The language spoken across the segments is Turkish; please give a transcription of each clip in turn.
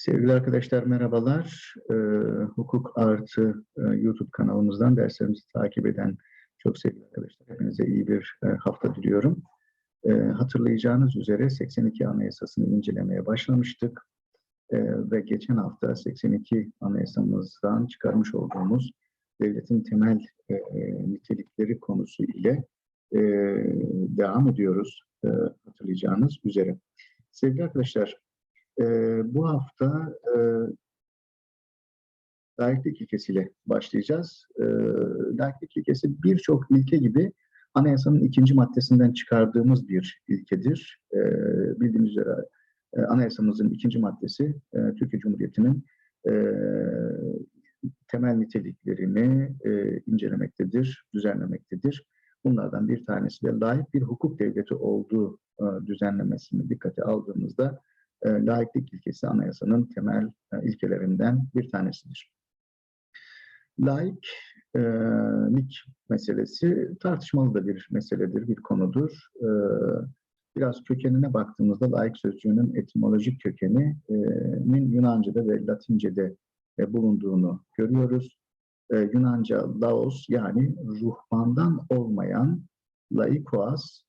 Sevgili arkadaşlar merhabalar. Ee, Hukuk Artı e, YouTube kanalımızdan derslerimizi takip eden çok sevgili arkadaşlar hepinize iyi bir e, hafta diliyorum. E, hatırlayacağınız üzere 82 Anayasası'nı incelemeye başlamıştık. E, ve geçen hafta 82 Anayasamızdan çıkarmış olduğumuz devletin temel e, nitelikleri konusu ile devam ediyoruz hatırlayacağınız üzere. Sevgili arkadaşlar, e, bu hafta e, layıklık ilkesiyle başlayacağız. E, layıklık ilkesi birçok ilke gibi anayasanın ikinci maddesinden çıkardığımız bir ilkedir. E, bildiğiniz üzere e, anayasamızın ikinci maddesi e, Türkiye Cumhuriyeti'nin e, temel niteliklerini e, incelemektedir, düzenlemektedir. Bunlardan bir tanesi de layık bir hukuk devleti olduğu e, düzenlemesini dikkate aldığımızda e, laiklik ilkesi anayasanın temel e, ilkelerinden bir tanesidir. Laiklik meselesi tartışmalı da bir meseledir, bir konudur. E, biraz kökenine baktığımızda laik sözcüğünün etimolojik kökeninin Yunanca'da ve Latince'de e, bulunduğunu görüyoruz. E, Yunanca laos yani ruhbandan olmayan laikoas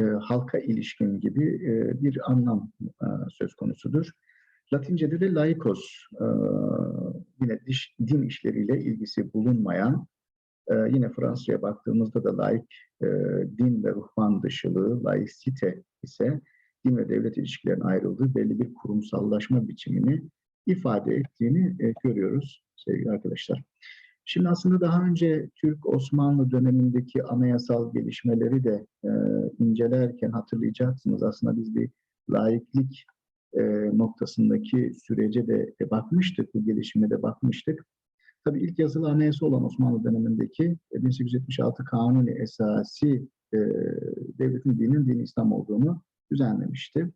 e, halka ilişkin gibi e, bir anlam e, söz konusudur. Latince'de de laikos, e, yine diş, din işleriyle ilgisi bulunmayan, e, yine Fransızca'ya baktığımızda da laik, e, din ve ruhban dışılığı, laicite ise din ve devlet ilişkilerinin ayrıldığı belli bir kurumsallaşma biçimini ifade ettiğini e, görüyoruz sevgili arkadaşlar. Şimdi aslında daha önce Türk-Osmanlı dönemindeki anayasal gelişmeleri de e, incelerken hatırlayacaksınız. Aslında biz bir laiklik e, noktasındaki sürece de e, bakmıştık, bu gelişime de bakmıştık. Tabii ilk yazılı anayasa olan Osmanlı dönemindeki e, 1876 Kanuni Esası e, devletin dinin dini İslam olduğunu düzenlemişti.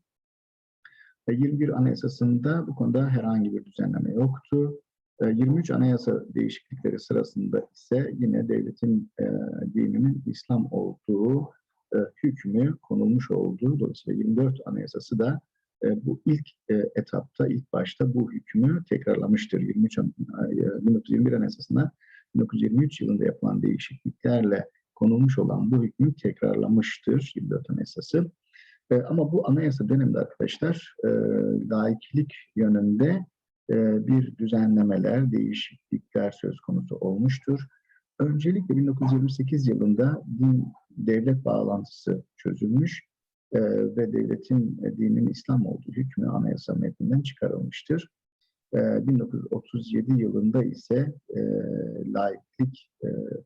E, 21 Anayasası'nda bu konuda herhangi bir düzenleme yoktu. 23 e, anayasa değişiklikleri sırasında ise yine devletin e, dininin İslam olduğu e, hükmü konulmuş olduğu dolayısıyla 24 anayasası da e, bu ilk e, etapta ilk başta bu hükmü tekrarlamıştır. 23 e, 1921 anayasasına 1923 yılında yapılan değişikliklerle konulmuş olan bu hükmü tekrarlamıştır 24 anayasası. E, ama bu anayasa döneminde arkadaşlar e, laiklik yönünde bir düzenlemeler, değişiklikler söz konusu olmuştur. Öncelikle 1928 yılında din devlet bağlantısı çözülmüş e, ve devletin e, dinin İslam olduğu hükmü anayasa metninden çıkarılmıştır. 1937 yılında ise laiklik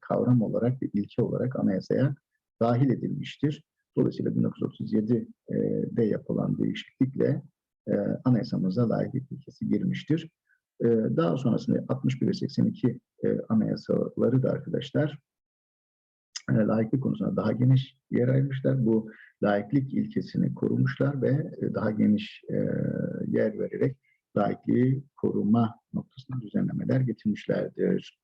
kavram olarak ve ilke olarak anayasaya dahil edilmiştir. Dolayısıyla 1937'de yapılan değişiklikle e, anayasamıza layıklık ilkesi girmiştir. E, daha sonrasında 61 ve 82 e, anayasaları da arkadaşlar e, layıklık konusunda daha geniş yer ayırmışlar. Bu layıklık ilkesini korumuşlar ve e, daha geniş e, yer vererek layıklığı koruma noktasında düzenlemeler getirmişlerdir.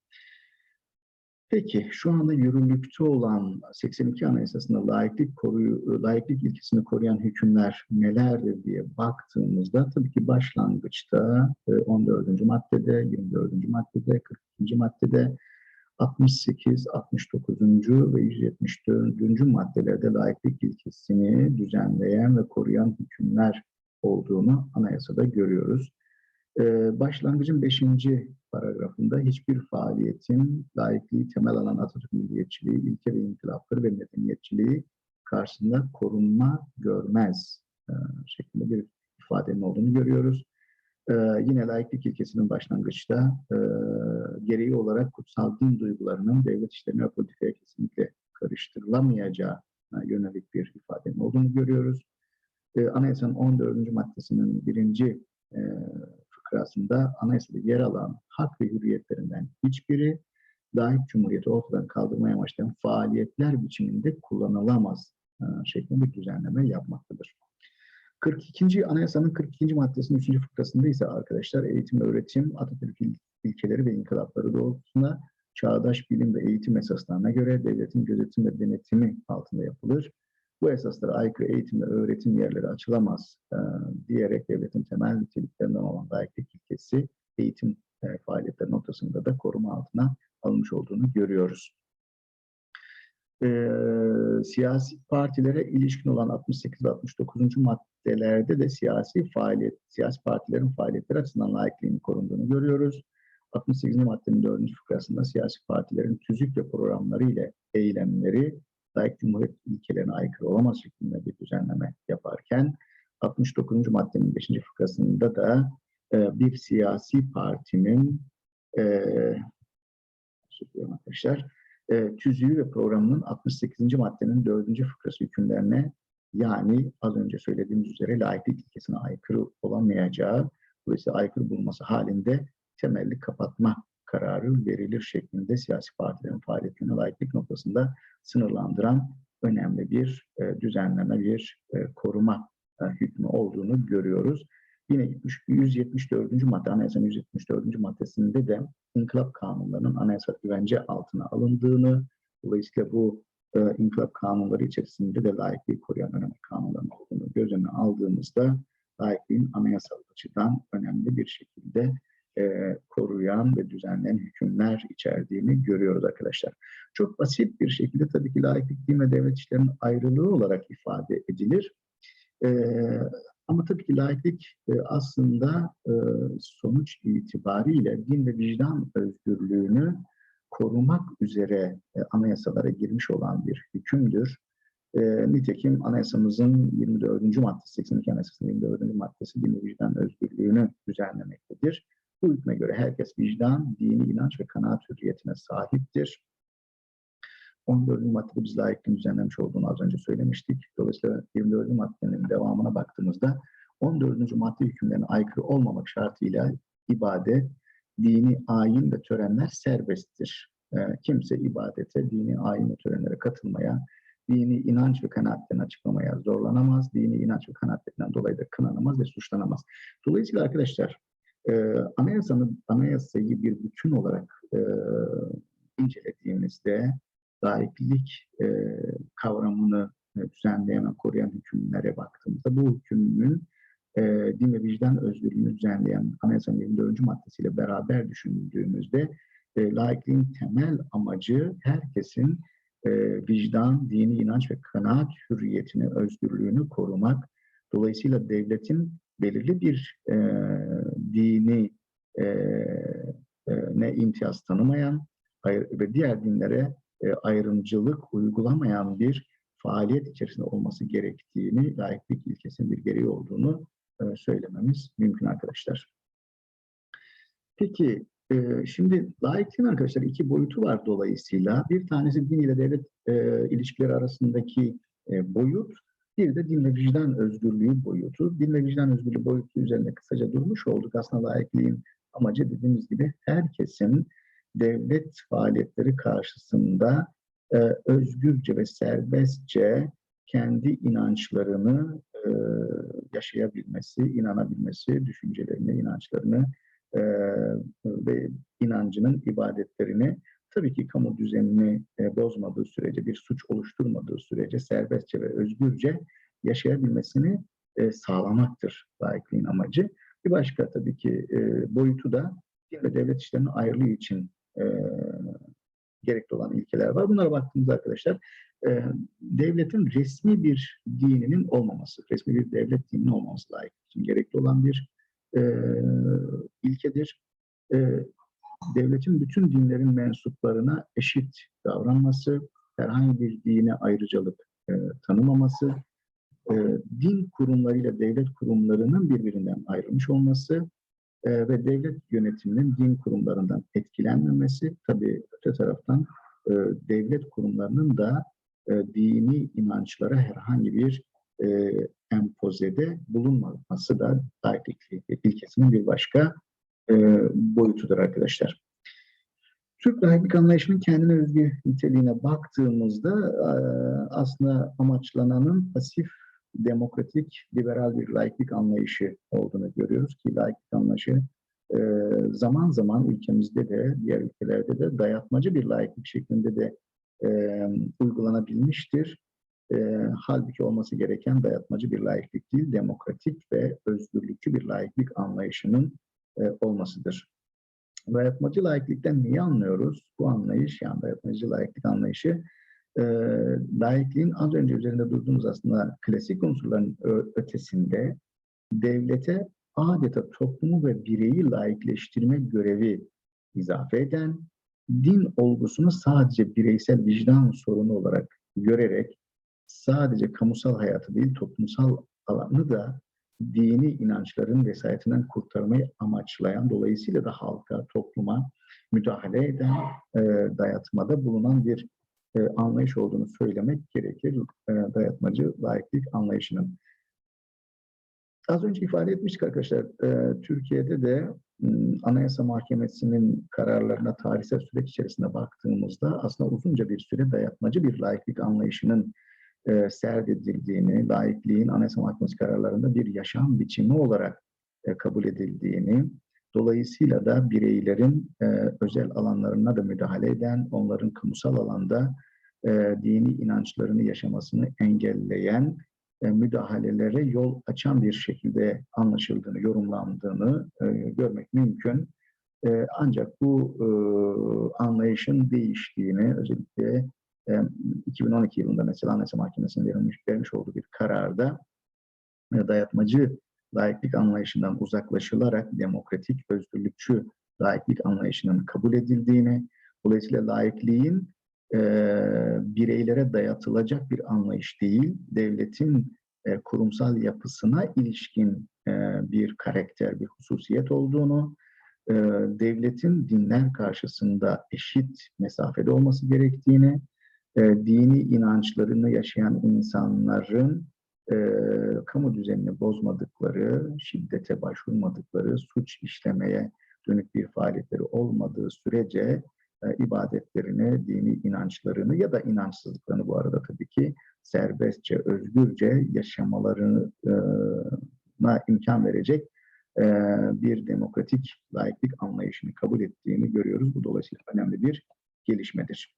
Peki şu anda yürürlükte olan 82 Anayasası'nda layıklık, koruyu, layıklık ilkesini koruyan hükümler nelerdir diye baktığımızda tabii ki başlangıçta 14. E, maddede, 24. maddede, 42. maddede, 68, 69. ve 174. maddelerde layıklık ilkesini düzenleyen ve koruyan hükümler olduğunu anayasada görüyoruz. Ee, başlangıcın 5 paragrafında hiçbir faaliyetin layıklığı temel alan Atatürk milliyetçiliği, ilke ve inkılapları ve medeniyetçiliği karşısında korunma görmez şeklinde bir ifadenin olduğunu görüyoruz. Yine layıklık ilkesinin başlangıçta gereği olarak kutsal din duygularının devlet işlerine ve politikaya kesinlikle karıştırılamayacağı yönelik bir ifadenin olduğunu görüyoruz. E, Anayasanın 14. maddesinin birinci fıkrasında anayasada yer alan hak ve hürriyetlerinden hiçbiri layık cumhuriyeti ortadan kaldırmaya amaçlayan faaliyetler biçiminde kullanılamaz e, şeklinde bir düzenleme yapmaktadır. 42. Anayasanın 42. maddesinin 3. fıkrasında ise arkadaşlar eğitim ve öğretim Atatürk ilkeleri ve inkılapları doğrultusunda çağdaş bilim ve eğitim esaslarına göre devletin gözetim ve denetimi altında yapılır. Bu esaslara aykırı eğitim ve öğretim yerleri açılamaz e, diyerek devletin temel niteliklerinden olan layıklık ilkesi eğitim e, faaliyetleri noktasında da koruma altına alınmış olduğunu görüyoruz. E, siyasi partilere ilişkin olan 68 ve 69. maddelerde de siyasi faaliyet, siyasi partilerin faaliyetleri açısından layıklığını korunduğunu görüyoruz. 68. maddenin 4. fıkrasında siyasi partilerin tüzük ve programları ile eylemleri layık cumhuriyet ilkelerine aykırı olamaz şeklinde bir düzenleme yaparken 69. maddenin 5. fıkrasında da e, bir siyasi partinin e, arkadaşlar e, tüzüğü ve programının 68. maddenin 4. fıkrası hükümlerine yani az önce söylediğimiz üzere layıklık ilkesine aykırı olamayacağı dolayısıyla aykırı bulunması halinde temelli kapatma kararı verilir şeklinde siyasi partilerin faaliyetlerine layıklık noktasında sınırlandıran önemli bir e, düzenleme, bir e, koruma e, hükmü olduğunu görüyoruz. Yine 174. madde, anayasanın 174. maddesinde de inkılap kanunlarının anayasal güvence altına alındığını, dolayısıyla bu e, inkılap kanunları içerisinde de layıklığı koruyan önemli kanunların olduğunu göz önüne aldığımızda layıklığın anayasal açıdan önemli bir şekilde e, koruyan ve düzenleyen hükümler içerdiğini görüyoruz arkadaşlar. Çok basit bir şekilde tabii ki laiklik din ve devlet işlerinin ayrılığı olarak ifade edilir. E, ama tabii ki laiklik e, aslında e, sonuç itibariyle din ve vicdan özgürlüğünü korumak üzere e, anayasalara girmiş olan bir hükümdür. E, nitekim anayasamızın 24. maddesi, 82 anayasasının 24. maddesi din ve vicdan özgürlüğünü düzenlemektedir. Bu hükme göre herkes vicdan, dini, inanç ve kanaat hürriyetine sahiptir. 14. maddede biz layıklığın düzenlenmiş olduğunu az önce söylemiştik. Dolayısıyla 24. maddenin devamına baktığımızda 14. madde hükümlerine aykırı olmamak şartıyla ibadet, dini ayin ve törenler serbesttir. E, kimse ibadete, dini ayin ve törenlere katılmaya, dini inanç ve kanaatlerini açıklamaya zorlanamaz. Dini inanç ve kanaatlerinden dolayı da kınanamaz ve suçlanamaz. Dolayısıyla arkadaşlar e, anayasanın anayasayı bir bütün olarak e, incelediğimizde laiklik e, kavramını e, düzenleyen ve koruyan hükümlere baktığımızda bu hükümün e, din ve vicdan özgürlüğünü düzenleyen anayasanın 24. maddesiyle beraber düşündüğümüzde e, laikliğin temel amacı herkesin e, vicdan, dini inanç ve kanaat hürriyetini, özgürlüğünü korumak. Dolayısıyla devletin belirli bir e, dini e, e, ne imtiyaz tanımayan ve diğer dinlere e, ayrımcılık uygulamayan bir faaliyet içerisinde olması gerektiğini, layıklık ilkesinin bir gereği olduğunu e, söylememiz mümkün arkadaşlar. Peki, e, şimdi layıklığın arkadaşlar iki boyutu var dolayısıyla. Bir tanesi din ile devlet e, ilişkileri arasındaki e, boyut, bir de din vicdan özgürlüğü boyutu. Din vicdan özgürlüğü boyutu üzerinde kısaca durmuş olduk. Aslında layıklığın amacı dediğimiz gibi herkesin devlet faaliyetleri karşısında e, özgürce ve serbestçe kendi inançlarını e, yaşayabilmesi, inanabilmesi, düşüncelerini, inançlarını e, ve inancının ibadetlerini tabii ki kamu düzenini e, bozmadığı sürece, bir suç oluşturmadığı sürece serbestçe ve özgürce yaşayabilmesini e, sağlamaktır layıklığın amacı. Bir başka tabii ki e, boyutu da din ve devlet işlerinin ayrılığı için e, gerekli olan ilkeler var. Bunlara baktığımızda arkadaşlar e, devletin resmi bir dininin olmaması, resmi bir devlet dininin olmaması layık için gerekli olan bir e, ilkedir. E, devletin bütün dinlerin mensuplarına eşit davranması, herhangi bir dine ayrıcalık e, tanımaması, e, din kurumlarıyla devlet kurumlarının birbirinden ayrılmış olması e, ve devlet yönetiminin din kurumlarından etkilenmemesi, tabii öte taraftan e, devlet kurumlarının da e, dini inançlara herhangi bir e, empozede bulunmaması da laiklik ilkesinin bir başka e, boyutudur arkadaşlar. Türk laiklik anlayışının kendine özgü niteliğine baktığımızda e, aslında amaçlananın pasif demokratik, liberal bir laiklik anlayışı olduğunu görüyoruz ki laiklik anlayışı e, zaman zaman ülkemizde de diğer ülkelerde de dayatmacı bir laiklik şeklinde de uygulanabilmiştir. Halbuki olması gereken dayatmacı bir laiklik değil, demokratik ve özgürlükçü bir laiklik anlayışının e, olmasıdır. Dayatmacı laiklikten neyi anlıyoruz? Bu anlayış, yani dayatmacı laiklik anlayışı, e, laikliğin az önce üzerinde durduğumuz aslında klasik unsurların ötesinde devlete adeta toplumu ve bireyi laikleştirme görevi izafe eden, din olgusunu sadece bireysel vicdan sorunu olarak görerek sadece kamusal hayatı değil toplumsal alanı da dini inançların vesayetinden kurtarmayı amaçlayan, dolayısıyla da halka, topluma müdahale eden, e, dayatmada bulunan bir e, anlayış olduğunu söylemek gerekir. E, dayatmacı laiklik anlayışının. Az önce ifade etmiştik arkadaşlar, e, Türkiye'de de Anayasa Mahkemesi'nin kararlarına tarihsel süreç içerisinde baktığımızda aslında uzunca bir süre dayatmacı bir laiklik anlayışının e, serdedildiğini, laikliğin Anayasa Mahkemesi kararlarında bir yaşam biçimi olarak e, kabul edildiğini, dolayısıyla da bireylerin e, özel alanlarına da müdahale eden, onların kamusal alanda e, dini inançlarını yaşamasını engelleyen e, müdahalelere yol açan bir şekilde anlaşıldığını, yorumlandığını e, görmek mümkün. E, ancak bu e, anlayışın değiştiğini, özellikle 2012 yılında mesela Anayasa Mahkemesi'nin verilmiş, vermiş olduğu bir kararda dayatmacı laiklik anlayışından uzaklaşılarak demokratik, özgürlükçü laiklik anlayışının kabul edildiğini, dolayısıyla laikliğin e, bireylere dayatılacak bir anlayış değil, devletin e, kurumsal yapısına ilişkin e, bir karakter, bir hususiyet olduğunu, e, devletin dinler karşısında eşit mesafede olması gerektiğini, e, dini inançlarını yaşayan insanların e, kamu düzenini bozmadıkları, şiddete başvurmadıkları, suç işlemeye dönük bir faaliyetleri olmadığı sürece e, ibadetlerini, dini inançlarını ya da inançsızlıklarını bu arada tabii ki serbestçe, özgürce yaşamalarına imkan verecek e, bir demokratik laiklik anlayışını kabul ettiğini görüyoruz. Bu dolayısıyla önemli bir gelişmedir.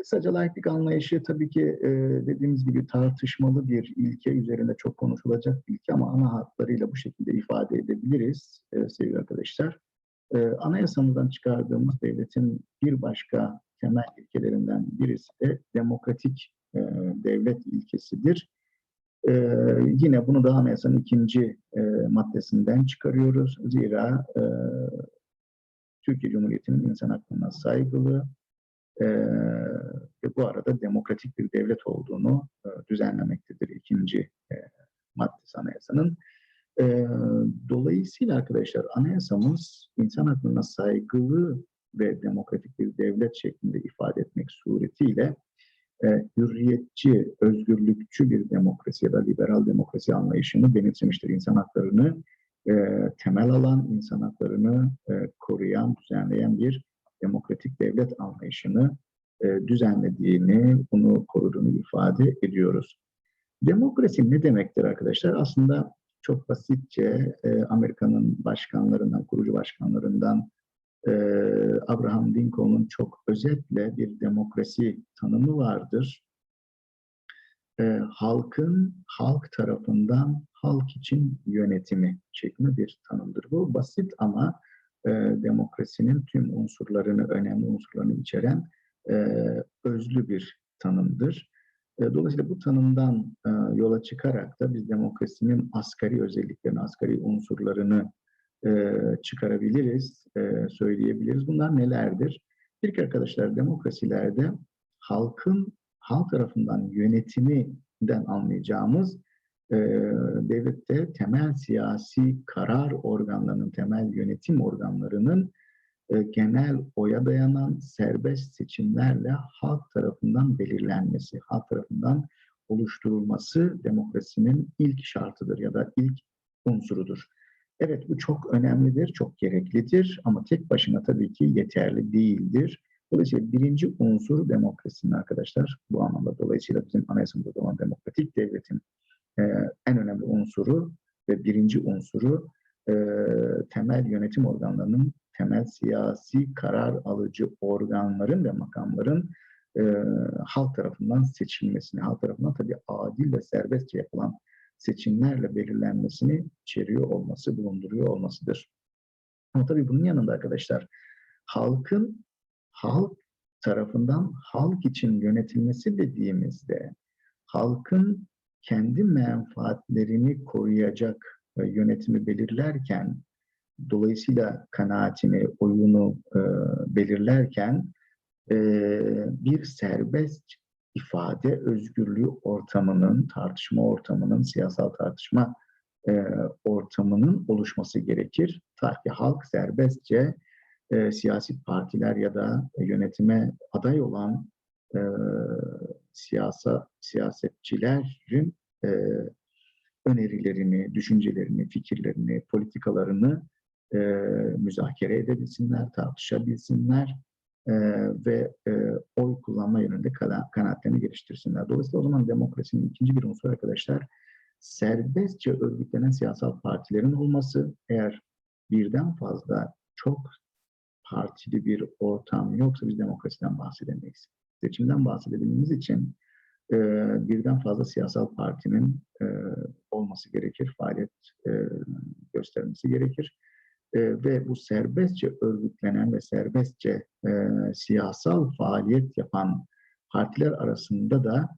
Kısaca laiklik anlayışı tabii ki e, dediğimiz gibi tartışmalı bir ilke üzerinde çok konuşulacak bir ilke ama ana hatlarıyla bu şekilde ifade edebiliriz e, sevgili arkadaşlar. E, anayasamızdan çıkardığımız devletin bir başka temel ilkelerinden birisi de demokratik e, devlet ilkesidir. E, yine bunu da anayasanın ikinci e, maddesinden çıkarıyoruz. Zira e, Türkiye Cumhuriyeti'nin insan haklarına saygılı, ve bu arada demokratik bir devlet olduğunu düzenlemektedir ikinci e, maddesi anayasanın. Dolayısıyla arkadaşlar anayasamız insan haklarına saygılı ve demokratik bir devlet şeklinde ifade etmek suretiyle e, hürriyetçi, özgürlükçü bir demokrasi ya da liberal demokrasi anlayışını benimsemiştir. İnsan haklarını temel alan, insan haklarını koruyan, düzenleyen bir demokratik devlet anlayışını e, düzenlediğini, bunu koruduğunu ifade ediyoruz. Demokrasi ne demektir arkadaşlar? Aslında çok basitçe e, Amerika'nın başkanlarından, kurucu başkanlarından e, Abraham Lincoln'un çok özetle bir demokrasi tanımı vardır. Halkın halk tarafından halk için yönetimi şeklinde bir tanımdır. Bu basit ama e, demokrasinin tüm unsurlarını, önemli unsurlarını içeren e, özlü bir tanımdır. E, dolayısıyla bu tanımdan e, yola çıkarak da biz demokrasinin asgari özelliklerini, asgari unsurlarını e, çıkarabiliriz, e, söyleyebiliriz. Bunlar nelerdir? İlk arkadaşlar demokrasilerde halkın halk tarafından yönetiminden anlayacağımız e, devlette temel siyasi karar organlarının, temel yönetim organlarının e, genel oya dayanan serbest seçimlerle halk tarafından belirlenmesi, halk tarafından oluşturulması demokrasinin ilk şartıdır ya da ilk unsurudur. Evet bu çok önemlidir, çok gereklidir ama tek başına tabii ki yeterli değildir. Dolayısıyla birinci unsur demokrasinin arkadaşlar bu anlamda dolayısıyla bizim anayasamızda olan demokratik devletin e, en önemli unsuru ve birinci unsuru e, temel yönetim organlarının, temel siyasi karar alıcı organların ve makamların e, halk tarafından seçilmesini, halk tarafından tabii adil ve serbestçe yapılan seçimlerle belirlenmesini içeriyor olması, bulunduruyor olmasıdır. Ama tabii bunun yanında arkadaşlar halkın halk tarafından halk için yönetilmesi dediğimizde halkın kendi menfaatlerini koruyacak e, yönetimi belirlerken dolayısıyla kanaatini, oyunu e, belirlerken e, bir serbest ifade özgürlüğü ortamının, tartışma ortamının, siyasal tartışma ortamının oluşması gerekir. Ta ki halk serbestçe siyasi partiler ya da yönetime aday olan e, siyasa siyasetçilerin e, önerilerini, düşüncelerini, fikirlerini, politikalarını e, müzakere edebilsinler, tartışabilsinler e, ve e, oy kullanma yönünde kana, kanaatlerini geliştirsinler. Dolayısıyla o zaman demokrasinin ikinci bir unsur arkadaşlar serbestçe örgütlenen siyasal partilerin olması eğer birden fazla çok partili bir ortam yoksa biz demokrasiden bahsedemeyiz. Seçimden bahsedebilmemiz için e, birden fazla siyasal partinin e, olması gerekir, faaliyet e, göstermesi gerekir. E, ve bu serbestçe örgütlenen ve serbestçe e, siyasal faaliyet yapan partiler arasında da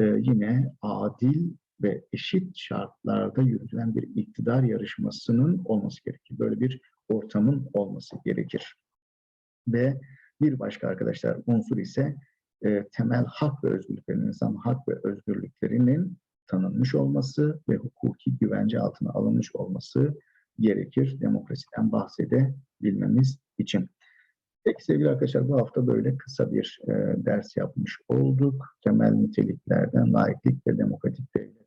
e, yine adil ve eşit şartlarda yürütülen bir iktidar yarışmasının olması gerekir. Böyle bir ortamın olması gerekir. Ve bir başka arkadaşlar unsur ise e, temel hak ve özgürlüklerin, insan hak ve özgürlüklerinin tanınmış olması ve hukuki güvence altına alınmış olması gerekir demokrasiden bahsedebilmemiz için. Peki sevgili arkadaşlar bu hafta böyle kısa bir e, ders yapmış olduk. Temel niteliklerden laiklik ve demokratik devlet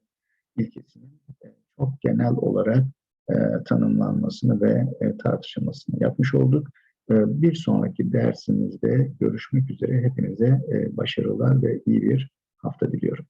ilkesinin e, çok genel olarak e, tanımlanmasını ve e, tartışılmasını yapmış olduk. E, bir sonraki dersimizde görüşmek üzere. Hepinize e, başarılar ve iyi bir hafta diliyorum.